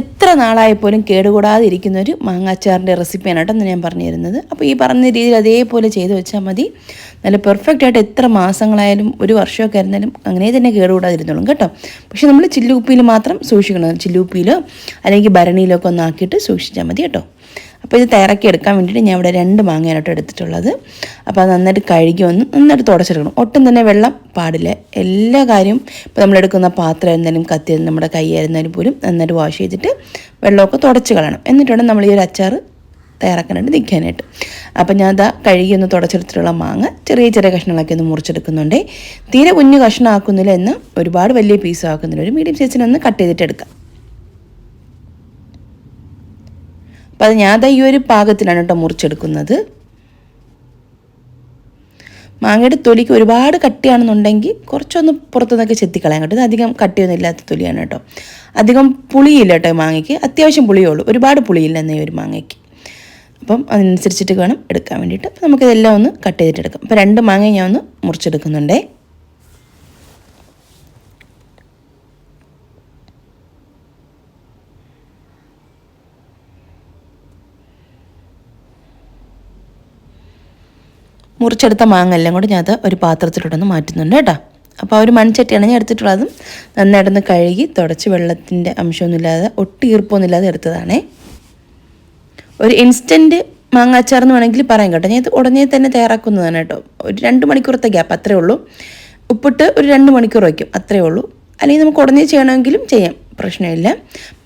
എത്ര നാളായപ്പോലും കേടുകൂടാതെ ഇരിക്കുന്ന ഒരു മാങ്ങാച്ചാറിന്റെ റെസിപ്പിയാണ് കേട്ടോ ഞാൻ പറഞ്ഞു തരുന്നത് അപ്പോൾ ഈ പറഞ്ഞ രീതിയിൽ അതേപോലെ ചെയ്ത് വെച്ചാൽ മതി. നല്ല പെർഫെക്റ്റ് ആയിട്ട് എത്ര മാസങ്ങളായാലും ഒരു വർഷമൊക്കെ ആയിരുന്നാലും അങ്ങനെ തന്നെ കേടുകൂടാതെ ഇരുന്നോളും കേട്ടോ. പക്ഷേ നമ്മൾ ചില്ലുപ്പിയിൽ മാത്രം സൂക്ഷിക്കണം. ചില്ലുപ്പിയിലോ അല്ലെങ്കിൽ ഭരണിയിലോ ഒക്കെ ഒന്നാക്കിയിട്ട് സൂക്ഷിച്ചാൽ മതി കേട്ടോ. അപ്പോൾ ഇത് തയ്യാറാക്കി എടുക്കാൻ വേണ്ടിയിട്ട് ഞാൻ ഇവിടെ രണ്ട് മാങ്ങയായിട്ട് എടുത്തിട്ടുള്ളത്. അപ്പോൾ അത് നന്നായിട്ട് കഴുകി വന്ന് നന്നായിട്ട് തുടച്ചെടുക്കണം. ഒട്ടും തന്നെ വെള്ളം പാടില്ല. എല്ലാ കാര്യവും ഇപ്പോൾ നമ്മളെടുക്കുന്ന പാത്രം എന്തായാലും കത്തി നമ്മുടെ കൈ ആയിരുന്നാലും പോലും നന്നായിട്ട് വാഷ് ചെയ്തിട്ട് വെള്ളമൊക്കെ തുടച്ച് കളയണം. എന്നിട്ട് വേണം നമ്മൾ ഈ ഒരു അച്ചാർ തയ്യാറാക്കാനായിട്ട് നിൽക്കാനായിട്ട്. അപ്പം ഞാൻ അതാ കഴുകി ഒന്ന് തുടച്ചെടുത്തിട്ടുള്ള മാങ്ങ ചെറിയ ചെറിയ കഷ്ണങ്ങളൊക്കെ ഒന്ന് മുറിച്ചെടുക്കുന്നുണ്ടേ. തീരെ കുഞ്ഞു കഷ്ണമാക്കുന്നില്ല എന്ന് ഒരുപാട് വലിയ പീസ് ആക്കുന്നില്ല. ഒരു മീഡിയം സൈസിനൊന്ന് കട്ട് ചെയ്തിട്ട് എടുക്കാം. അപ്പം അത് ഞാൻ ഈ ഒരു പാകത്തിലാണ് കേട്ടോ മുറിച്ചെടുക്കുന്നത്. മാങ്ങയുടെ തൊലിക്ക് ഒരുപാട് കട്ടിയാണെന്നുണ്ടെങ്കിൽ കുറച്ചൊന്ന് പുറത്തുനിന്നൊക്കെ ചെത്തിക്കളയാൻ കേട്ടോ. ഇത് അധികം കട്ടിയൊന്നും ഇല്ലാത്ത തൊലിയാണ് കേട്ടോ. അധികം പുളിയില്ല കേട്ടോ മാങ്ങയ്ക്ക്. അത്യാവശ്യം പുളിയേ ഉള്ളൂ. ഒരുപാട് പുളിയില്ല എന്ന ഈ ഒരു മാങ്ങയ്ക്ക്. അപ്പം അതിനനുസരിച്ചിട്ട് വേണം എടുക്കാൻ വേണ്ടിയിട്ട്. അപ്പം നമുക്കിതെല്ലാം ഒന്ന് കട്ട് ചെയ്തിട്ടെടുക്കാം. അപ്പോൾ രണ്ട് മാങ്ങ ഞാൻ ഒന്ന് മുറിച്ചെടുക്കുന്നുണ്ടേ. മുറിച്ചെടുത്ത മാങ്ങ എല്ലാം കൂടെ ഞാൻ ഒരു പാത്രത്തിലോട്ടൊന്ന് മാറ്റുന്നുണ്ട് കേട്ടോ. അപ്പോൾ ആ ഒരു മൺചട്ടിയാണ് ഞാൻ എടുത്തിട്ടുള്ളതും. നന്നായിട്ടൊന്ന് കഴുകി തുടച്ച് വെള്ളത്തിന്റെ അംശമൊന്നുമില്ലാതെ ഒട്ടി ഈർപ്പമൊന്നുമില്ലാതെ എടുത്തതാണേ. ഒരു ഇൻസ്റ്റന്റ് മാങ്ങ അച്ചാർ എന്ന് വേണമെങ്കിൽ പറയാം കേട്ടോ. ഞാൻ ഇത് ഉടനെ തന്നെ തയ്യാറാക്കുന്നതാണ് കേട്ടോ. ഒരു രണ്ട് മണിക്കൂറത്തെ ഗ്യാപ്പ് അത്രേ ഉള്ളൂ. ഉപ്പിട്ട് ഒരു രണ്ട് മണിക്കൂർ വയ്ക്കും അത്രേ ഉള്ളൂ. അല്ലെങ്കിൽ നമുക്ക് ഉടനെ ചെയ്യണമെങ്കിലും ചെയ്യാം പ്രശ്നമില്ല.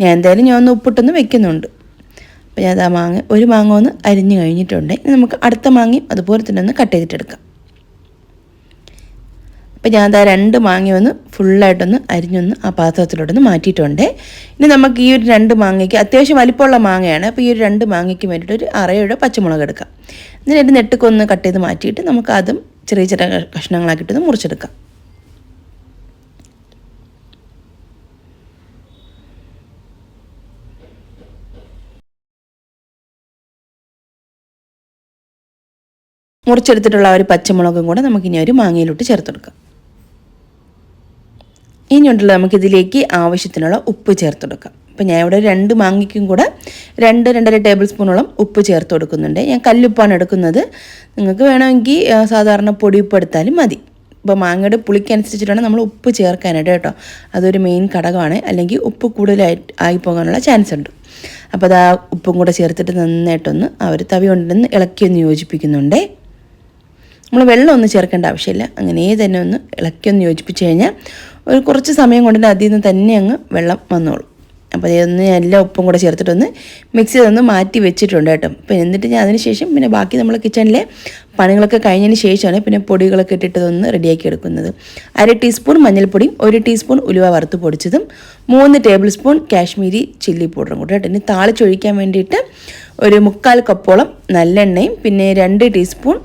ഞാൻ എന്തായാലും ഞാൻ ഒന്ന് ഉപ്പിട്ടൊന്ന് വെക്കുന്നുണ്ട്. അപ്പോൾ ഞാൻ ആ മാങ്ങ ഒരു മാങ്ങ ഒന്ന് അരിഞ്ഞു കഴിഞ്ഞിട്ടുണ്ട്. ഇനി നമുക്ക് അടുത്ത മാങ്ങയും അതുപോലെ തന്നെ ഒന്ന് കട്ട് ചെയ്തിട്ടെടുക്കാം അപ്പോൾ ഞാൻ ആ രണ്ട് മാങ്ങ ഒന്ന് ഫുള്ളായിട്ടൊന്ന് അരിഞ്ഞൊന്ന് ആ പാത്രത്തിലോട്ടൊന്ന് മാറ്റിയിട്ടുണ്ട്. ഇനി നമുക്ക് ഈ ഒരു രണ്ട് മാങ്ങയ്ക്ക് അത്യാവശ്യം വലിപ്പമുള്ള മാങ്ങയാണ്. അപ്പോൾ ഈ ഒരു രണ്ട് മാങ്ങയ്ക്ക് വേണ്ടിയിട്ട് ഒരു അറയുടെ പച്ചമുളക് എടുക്കാം. എന്നിട്ട് നെട്ടുക്കൊന്ന് കട്ട് ചെയ്ത് മാറ്റിയിട്ട് നമുക്ക് അതും ചെറിയ ചെറിയ കഷ്ണങ്ങളാക്കിയിട്ടൊന്ന് മുറിച്ചെടുക്കാം. മുറിച്ചെടുത്തിട്ടുള്ള ഒരു പച്ചമുളകും കൂടെ നമുക്കിനി ഒരു മാങ്ങയിലോട്ട് ചേർത്ത് കൊടുക്കാം ഇനിയുണ്ടല്ലോ നമുക്കിതിലേക്ക് ആവശ്യത്തിനുള്ള ഉപ്പ് ചേർത്ത് കൊടുക്കാം അപ്പോൾ ഞാൻ ഇവിടെ രണ്ട് മാങ്ങയ്ക്കും കൂടെ രണ്ട് രണ്ടര ടേബിൾ സ്പൂണോളം ഉപ്പ് ചേർത്ത് കൊടുക്കുന്നുണ്ട്. ഞാൻ കല്ലുപ്പാണ് എടുക്കുന്നത്. നിങ്ങൾക്ക് വേണമെങ്കിൽ സാധാരണ പൊടി ഉപ്പ് എടുത്താലും മതി. ഇപ്പോൾ മാങ്ങയുടെ പുളിക്കനുസരിച്ചിട്ടാണ് നമ്മൾ ഉപ്പ് ചേർക്കാനായിട്ട് കേട്ടോ. അതൊരു മെയിൻ ഘടകമാണ്. അല്ലെങ്കിൽ ഉപ്പ് കൂടുതലായി ആയി പോകാനുള്ള ചാൻസ് ഉണ്ട്. അപ്പോൾ അത് ആ ഉപ്പും കൂടെ ചേർത്തിട്ട് നന്നായിട്ടൊന്ന് ആ ഒരു തവി ഇളക്കി ഒന്ന് യോജിപ്പിക്കുന്നുണ്ടേ. നമ്മൾ വെള്ളമൊന്നും ചേർക്കേണ്ട ആവശ്യമില്ല. അങ്ങനെ തന്നെ ഒന്ന് ഇളക്കി ഒന്ന് യോജിപ്പിച്ച് കഴിഞ്ഞാൽ ഒരു കുറച്ച് സമയം കൊണ്ട് അതിൽ നിന്ന് തന്നെ അങ്ങ് വെള്ളം വന്നോളും. അപ്പോൾ ഇതൊന്ന് എല്ലാ ഉപ്പും കൂടെ ചേർത്തിട്ടൊന്ന് മിക്സ് ചെയ്തൊന്ന് മാറ്റി വെച്ചിട്ടുണ്ട് കേട്ടോ. അപ്പം എന്നിട്ട് ഞാൻ അതിന് ശേഷം പിന്നെ ബാക്കി നമ്മൾ കിച്ചണിലെ പണികളൊക്കെ കഴിഞ്ഞതിന് ശേഷമാണ് പിന്നെ പൊടികളൊക്കെ ഇട്ടിട്ടതൊന്ന് റെഡിയാക്കി എടുക്കുന്നത്. അര ടീസ്പൂൺ മഞ്ഞൾപ്പൊടിയും ഒരു ടീസ്പൂൺ ഉലുവ വറുത്ത് പൊടിച്ചതും മൂന്ന് ടേബിൾ സ്പൂൺ കാശ്മീരി ചില്ലി പൗഡറും കൂടെ കേട്ടോ ഇനി താളിച്ചൊഴിക്കാൻ വേണ്ടിയിട്ട് ഒരു മുക്കാൽ കപ്പോളം നല്ലെണ്ണയും പിന്നെ രണ്ട് ടീസ്പൂൺ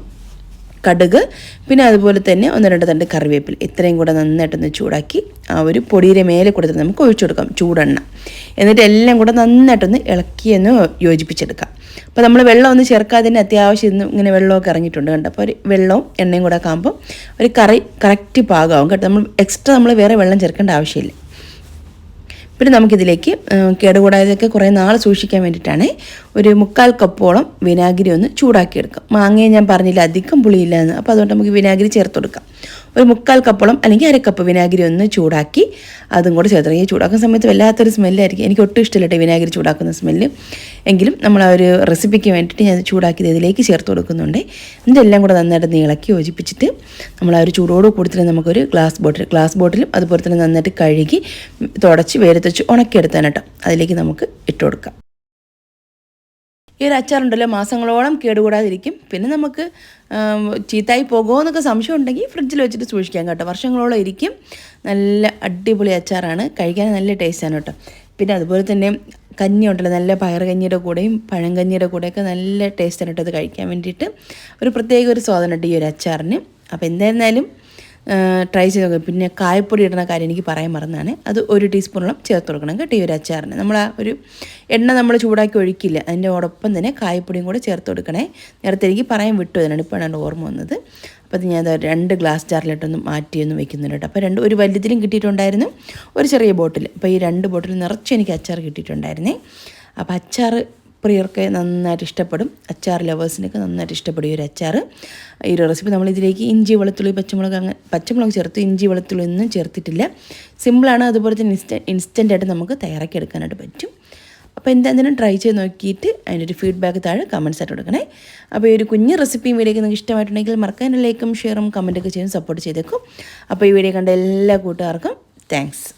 കടുക് പിന്നെ അതുപോലെ തന്നെ ഒന്ന് രണ്ട് തണ്ട് കറിവേപ്പില. ഇത്രയും കൂടെ നന്നായിട്ടൊന്ന് ചൂടാക്കി ആ ഒരു പൊടിയുടെ മേലെ കൊടുത്തിട്ട് നമുക്ക് ഒഴിച്ചു കൊടുക്കാം ചൂടെണ്ണ. എന്നിട്ട് എല്ലാം കൂടെ നന്നായിട്ടൊന്ന് ഇളക്കി ഒന്ന് യോജിപ്പിച്ചെടുക്കാം. അപ്പോൾ നമ്മൾ വെള്ളം ഒന്ന് ചേർക്കാതെ തന്നെ അത്യാവശ്യം ഇന്ന് ഇങ്ങനെ വെള്ളമൊക്കെ ഇറങ്ങിയിട്ടുണ്ട് കണ്ടോ? അപ്പോൾ ഒരു വെള്ളവും എണ്ണയും കൂടെ ആകുമ്പോൾ ഒരു കറി കറക്റ്റ് പാകമാവും കേട്ടോ. നമ്മൾ എക്സ്ട്രാ നമ്മൾ വേറെ വെള്ളം ചേർക്കേണ്ട ആവശ്യമില്ല. പിന്നെ നമുക്കിതിലേക്ക് കേടുകൂടാതെയൊക്കെ കുറേ നാൾ സൂക്ഷിക്കാൻ വേണ്ടിയിട്ടാണ് ഒരു മുക്കാൽ കപ്പോളം വിനാഗിരി ഒന്ന് ചൂടാക്കിയെടുക്കാം. മാങ്ങയെ ഞാൻ പറഞ്ഞില്ല അധികം പുളിയില്ല എന്ന്. അപ്പോൾ അതുകൊണ്ട് നമുക്ക് വിനാഗിരി ചേർത്ത് കൊടുക്കാം. ഒരു മുക്കാൽ കപ്പോളം അല്ലെങ്കിൽ അരക്കപ്പ് വിനാഗിരി ഒന്ന് ചൂടാക്കി അതും കൂടെ ചേർത്ത് ഈ ചൂടാക്കുന്ന സമയത്ത് വല്ലാത്തൊരു സ്മെല്ലായിരിക്കും. എനിക്ക് ഒട്ടും ഇഷ്ടമില്ല വിനാഗിരി ചൂടാക്കുന്ന സ്മെല്ല്. എങ്കിലും നമ്മൾ ആ ഒരു റെസിപ്പിക്ക് വേണ്ടിയിട്ട് ഞാൻ ചൂടാക്കിയത് ഇതിലേക്ക് ചേർത്ത് കൊടുക്കുന്നുണ്ട്. ഇതെല്ലാം കൂടെ നന്നായിട്ട് നീളക്കി യോജിപ്പിച്ചിട്ട് നമ്മൾ ആ ഒരു ചൂടോട് കൂടി തന്നെ നമുക്കൊരു ഗ്ലാസ് ബോട്ടിൽ ഗ്ലാസ് ബോട്ടിലും അതുപോലെ തന്നെ നന്നായിട്ട് കഴുകി തുടച്ച് വേരത്തച്ച് ഉണക്കിയെടുത്താനട്ടോ അതിലേക്ക് നമുക്ക് ഇട്ട് കൊടുക്കാം. ഈ ഒരു അച്ചാറുണ്ടല്ലോ മാസങ്ങളോളം കേടുകൂടാതിരിക്കും. പിന്നെ നമുക്ക് ചീത്തായി പോകുമോ എന്നൊക്കെ സംശയം ഉണ്ടെങ്കിൽ ഫ്രിഡ്ജിൽ വെച്ചിട്ട് സൂക്ഷിക്കാം കേട്ടോ. വർഷങ്ങളോളം ഇരിക്കും. നല്ല അടിപൊളി അച്ചാറാണ്. കഴിക്കാൻ നല്ല ടേസ്റ്റാണ് കേട്ടോ. പിന്നെ അതുപോലെ തന്നെ കഞ്ഞി ഉണ്ടല്ലോ നല്ല പയർ കഞ്ഞിയുടെ കൂടെയും പഴങ്കഞ്ഞിയുടെ കൂടെയൊക്കെ നല്ല ടേസ്റ്റാണ് കേട്ടോ അത് കഴിക്കാൻ വേണ്ടിയിട്ട്. ഒരു പ്രത്യേക ഒരു സ്വാദനമുണ്ട് ഈ ഒരു അച്ചാറിന്. അപ്പോൾ എന്തായിരുന്നാലും ട്രൈ ചെയ്ത് നോക്കുക പിന്നെ കായപ്പൊടി ഇടുന്ന കാര്യം എനിക്ക് പറയാൻ മറന്നാണ്. അത് ഒരു ടീസ്പൂണോളം ചേർത്ത് കൊടുക്കണം കേട്ടോ ഈ ഒരു അച്ചാറിന്. നമ്മൾ ആ ഒരു എണ്ണ നമ്മൾ ചൂടാക്കി ഒഴിക്കില്ല. അതിന്റെ ഒപ്പം തന്നെ കായപ്പൊടിയും കൂടെ ചേർത്ത് കൊടുക്കണേ. നേരത്തെ എനിക്ക് പറയാൻ വിട്ടു അതിനാണ്. ഇപ്പോൾ ആണ് ഓർമ്മ വന്നത്. അപ്പോൾ അത് ഞാൻ രണ്ട് ഗ്ലാസ് ജാറിലിട്ടൊന്ന് മാറ്റിയൊന്നും വെക്കുന്നുണ്ട് കേട്ടോ. അപ്പോൾ രണ്ട് ഒരു വലിയതിലും കിട്ടിയിട്ടുണ്ടായിരുന്നു ഒരു ചെറിയ ബോട്ടിൽ അപ്പോൾ ഈ രണ്ട് ബോട്ടിൽ നിറച്ച് എനിക്ക് അച്ചാർ കിട്ടിയിട്ടുണ്ടായിരുന്നേ. അപ്പോൾ അച്ചാർ പ്രിയർക്ക് നന്നായിട്ട് ഇഷ്ടപ്പെടും. അച്ചാർ ലവേഴ്സിനൊക്കെ നന്നായിട്ട് ഇഷ്ടപ്പെടും ഈ ഒരു അച്ചാർ. ഈ ഒരു റെസിപ്പി നമ്മളിതിലേക്ക് ഇഞ്ചി വെളുത്തുള്ളി പച്ചമുളക് അങ്ങനെ പച്ചമുളക് ചേർത്ത് ഇഞ്ചി വെളുത്തുള്ളി ഒന്നും ചേർത്തിട്ടില്ല. സിമ്പിളാണ് അതുപോലെ തന്നെ ഇൻസ്റ്റ ഇൻസ്റ്റന്റായിട്ട് നമുക്ക് തയ്യാറാക്കി എടുക്കാനായിട്ട് പറ്റും. അപ്പോൾ എന്തായാലും ട്രൈ ചെയ്ത് നോക്കിയിട്ട് അതിന്റെ ഒരു ഫീഡ്ബാക്ക് താഴെ കമൻസ് ആയിട്ട് കൊടുക്കണേ. അപ്പോൾ ഈ ഒരു കുഞ്ഞ് റെസിപ്പി വീഡിയോ നിങ്ങൾക്ക് ഇഷ്ടമായിട്ടുണ്ടെങ്കിൽ മറക്കാൻ ലൈക്കും ഷെയറും കമന്റൊക്കെ ചെയ്യും സപ്പോർട്ട് ചെയ്തേക്കും. അപ്പോൾ ഈ വീഡിയോ കണ്ട എല്ലാ കൂട്ടുകാർക്കും താങ്ക്സ്